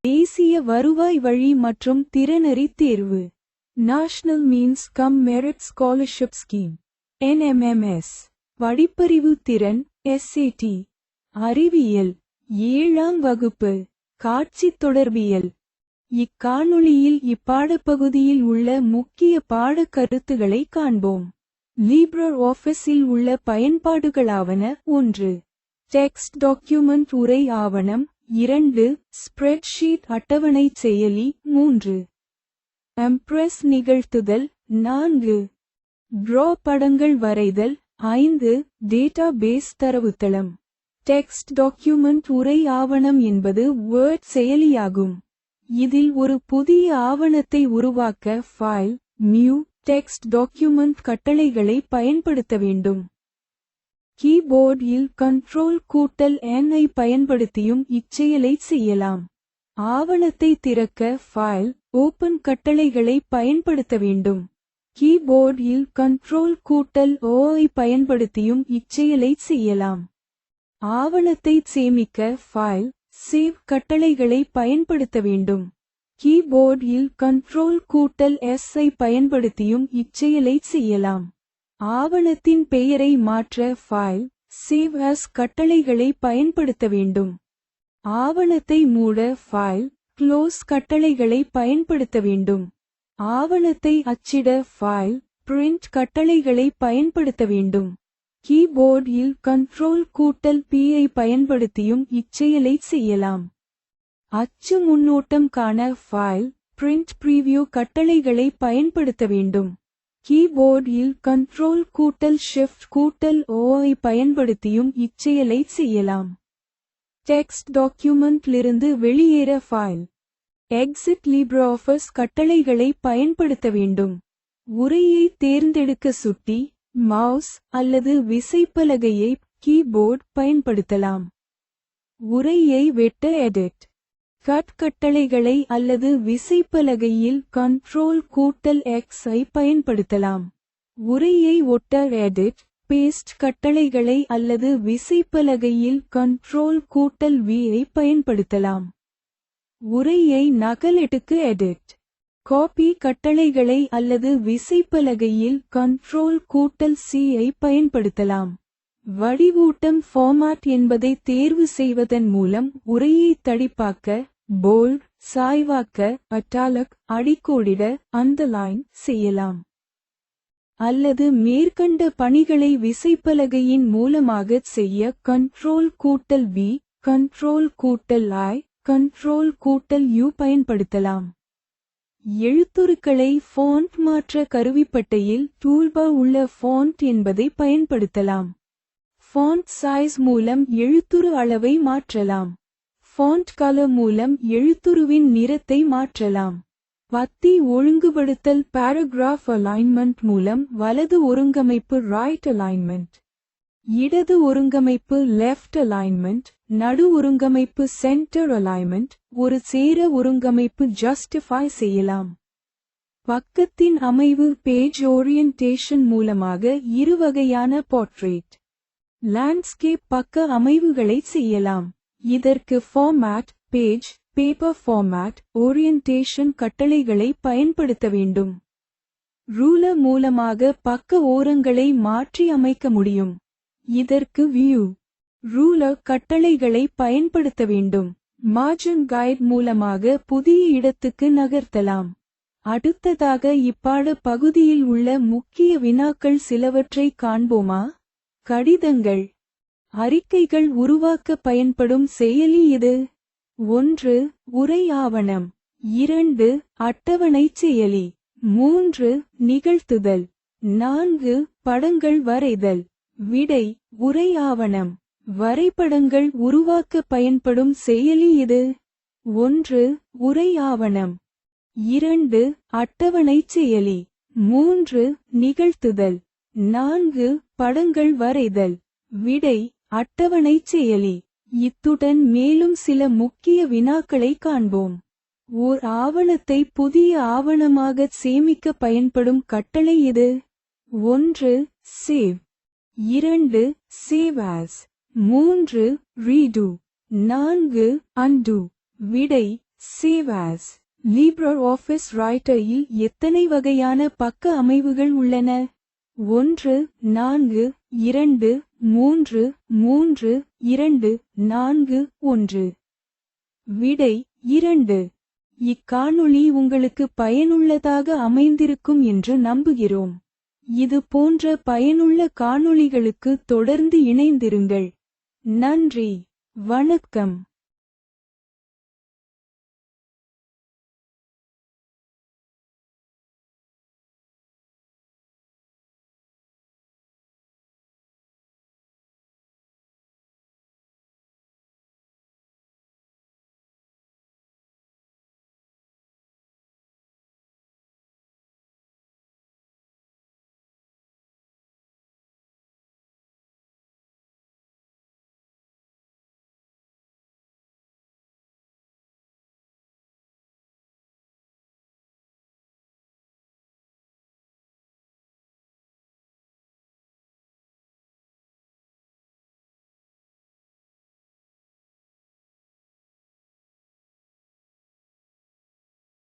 தேசிய வருவாய் வழி மற்றும் திறனறி தேர்வு. National means cum merit scholarship scheme NMMS படிப்பறிவு திறன் எஸ்ஏடி அறிவியல். ஏழாம் வகுப்பு. காட்சி தொடர்பியல். இக்காணொளியில் இப்பாடப்பகுதியில் உள்ள முக்கிய பாடக் கருத்துகளை காண்போம். லீப்ரர் ஆஃபீஸில் உள்ள பயன்பாடுகளாவன ஒன்று. டெக்ஸ்ட் டாக்குமெண்ட் உரை ஆவணம். இரண்டு ஸ்ப்ரெட்ஷீட் அட்டவணை செயலி மூன்று. எம்ப்ரெஸ் நிகழ்த்துதல் நான்கு. ட்ரா படங்கள் வரைதல் ஐந்து. டேட்டா பேஸ் தரவுத்தளம். டெக்ஸ்ட் டாக்குமெண்ட் உரை ஆவணம் என்பது வேர்ட் செயலியாகும். இதில் ஒரு புதிய ஆவணத்தை உருவாக்க ஃபைல் மியூ டெக்ஸ்ட் டாக்குமெண்ட் கட்டளைகளை பயன்படுத்த வேண்டும். கீபோர்டில் கண்ட்ரோல் கூட்டல் என் ஐ பயன்படுத்தியும் இச்செயலை செய்யலாம். ஆவணத்தை திறக்க ஃபைல் ஓபன் கட்டளைகளை பயன்படுத்த வேண்டும். கீபோர்டில் கண்ட்ரோல் கூட்டல் O ஐ பயன்படுத்தியும் இச்செயலை செய்யலாம். ஆவணத்தை சேமிக்க ஃபைல் சேவ் கட்டளைகளை பயன்படுத்த வேண்டும். கீபோர்டில் கண்ட்ரோல் கூட்டல் எஸ் ஐ பயன்படுத்தியும் இச்செயலை செய்யலாம். ஆவணத்தின் பெயரை மாற்ற ஃபைல் சேவ் அஸ் கட்டளைகளை பயன்படுத்த வேண்டும். ஆவணத்தை மூட ஃபைல் க்ளோஸ் கட்டளைகளை பயன்படுத்த வேண்டும். ஆவணத்தை அச்சிட ஃபைல் பிரிண்ட் கட்டளைகளை பயன்படுத்த வேண்டும். கீபோர்டில் கண்ட்ரோல் கூட்டல் P ஐ பயன்படுத்தியும் இச்செயலை செய்யலாம். அச்சு முன்னோட்டம் காண ஃபைல் பிரிண்ட் ப்ரீவியூ கட்டளைகளை பயன்படுத்த வேண்டும். கீபோர்டில் கண்ட்ரோல் கூட்டல் ஷிஃப்ட் கூட்டல் ஓஐ பயன்படுத்தியும் இச்செயலை செய்யலாம். டெக்ஸ்ட் டாக்குமெண்ட்லிருந்து வெளியேற ஃபைல். எக்ஸிட் LibreOffice கட்டளைகளை பயன்படுத்த வேண்டும். உரையை தேர்ந்தெடுக்க சுட்டி மவுஸ் அல்லது விசைப்பலகையை கீபோர்ட் பயன்படுத்தலாம். உரையை வெட்ட எடிட். கட் கட்டளைகளை அல்லது விசைப்பலகையில் கண்ட்ரோல் கூட்டல் எக்ஸ் ஐ பயன்படுத்தலாம். உரையை ஒட்ட எடிட் பேஸ்ட் கட்டளைகளை அல்லது விசைப்பலகையில் கண்ட்ரோல் கூட்டல் வி ஐ பயன்படுத்தலாம். உரையை நகலெட்டுக்கு எடிட் காப்பி கட்டளைகளை அல்லது விசைப்பலகையில் கண்ட்ரோல் கூட்டல் சி ஐ பயன்படுத்தலாம். வடிவூட்டம் ஃபார்மாட் என்பதை தேர்வு செய்வதன் மூலம் உரையை தடிப்பாக்க போல்ட் சாய்வாக்க அட்டாலக் அடிக்கோடிட அண்டர்லைன் செய்யலாம். அல்லது மேற்கண்ட பணிகளை விசைப்பலகையின் மூலமாகச் செய்ய கண்ட்ரோல் கூட்டல் வி கண்ட்ரோல் கூட்டல் ஐ கண்ட்ரோல் கூட்டல் யூ பயன்படுத்தலாம். எழுத்துருக்களை ஃபாண்ட் மாற்ற கருவிப்பட்டையில் டூல்பா உள்ள ஃபாண்ட் என்பதை பயன்படுத்தலாம். ஃபாண்ட் சைஸ் மூலம் எழுத்துரு அளவை மாற்றலாம். ஃபாண்ட் கலர் மூலம் எழுத்துருவின் நிறத்தை மாற்றலாம். பத்தி ஒழுங்குபடுத்தல் பாராகிராஃப் அலைன்மெண்ட் மூலம் வலது ஒருங்கமைப்பு ரைட் அலைன்மெண்ட் இடது ஒருங்கமைப்பு லெஃப்ட் அலைன்மெண்ட் நடு ஒருங்கமைப்பு சென்டர் அலைன்மெண்ட் ஒரு சேர ஒருங்கமைப்பு ஜஸ்டிஃபை செய்யலாம். பக்கத்தின் அமைவு பேஜ் ஓரியன்டேஷன் மூலமாக இருவகையான போர்ட்ரேட் லேண்ட்ஸ்கேப் பக்க அமைவுகளை செய்யலாம். இதற்கு format page paper format orientation கட்டளைகளை பயன்படுத்த வேண்டும். ரூலர் மூலமாக பக்க ஓரங்களை மாற்றி அமைக்க முடியும். இதற்கு வியூ ரூலர் கட்டளைகளை பயன்படுத்த வேண்டும். மார்ஜின் கைட் மூலமாக புதிய இடத்துக்கு நகர்த்தலாம். அடுத்ததாக இப்பாட பகுதியில் உள்ள முக்கிய வினாக்கள் சிலவற்றை காண்போமா? கடிதங்கள். அறிக்கைகள் உருவாக்க பயன்படும் செயலி இது. ஒன்று உரை ஆவணம். இரண்டு அட்டவணை செயலி. மூன்று நிகழ்த்துதல். நான்கு படங்கள் வரைதல். விடை உரை ஆவணம். வரைபடங்கள் உருவாக்க பயன்படும் செயலி இது. ஒன்று உரை ஆவணம். இரண்டு அட்டவணை செயலி. மூன்று நிகழ்த்துதல். நான்கு படங்கள் வரைதல். விடை அட்டவணை செயலி. இத்துடன் மேலும் சில முக்கிய வினாக்களை காண்போம். ஓர் ஆவணத்தை புதிய ஆவணமாக சேமிக்க பயன்படும் கட்டளை இது. ஒன்று சேவ். இரண்டு சேவ் மூன்று ரீடு. நான்கு அண்டு விடை சேவ் as ஆபீஸ் ஆஃபிஸ் எத்தனை வகையான பக்க அமைவுகள் உள்ளன? ஒன்று நான்கு இரண்டு மூன்று மூன்று இரண்டு நான்கு ஒன்று. விடை இரண்டு. இக்காணொளி உங்களுக்கு பயனுள்ளதாக அமைந்திருக்கும் என்று நம்புகிறோம். இது போன்ற பயனுள்ள காணொளிகளுக்கு தொடர்ந்து இணைந்திருங்கள். நன்றி. வணக்கம்.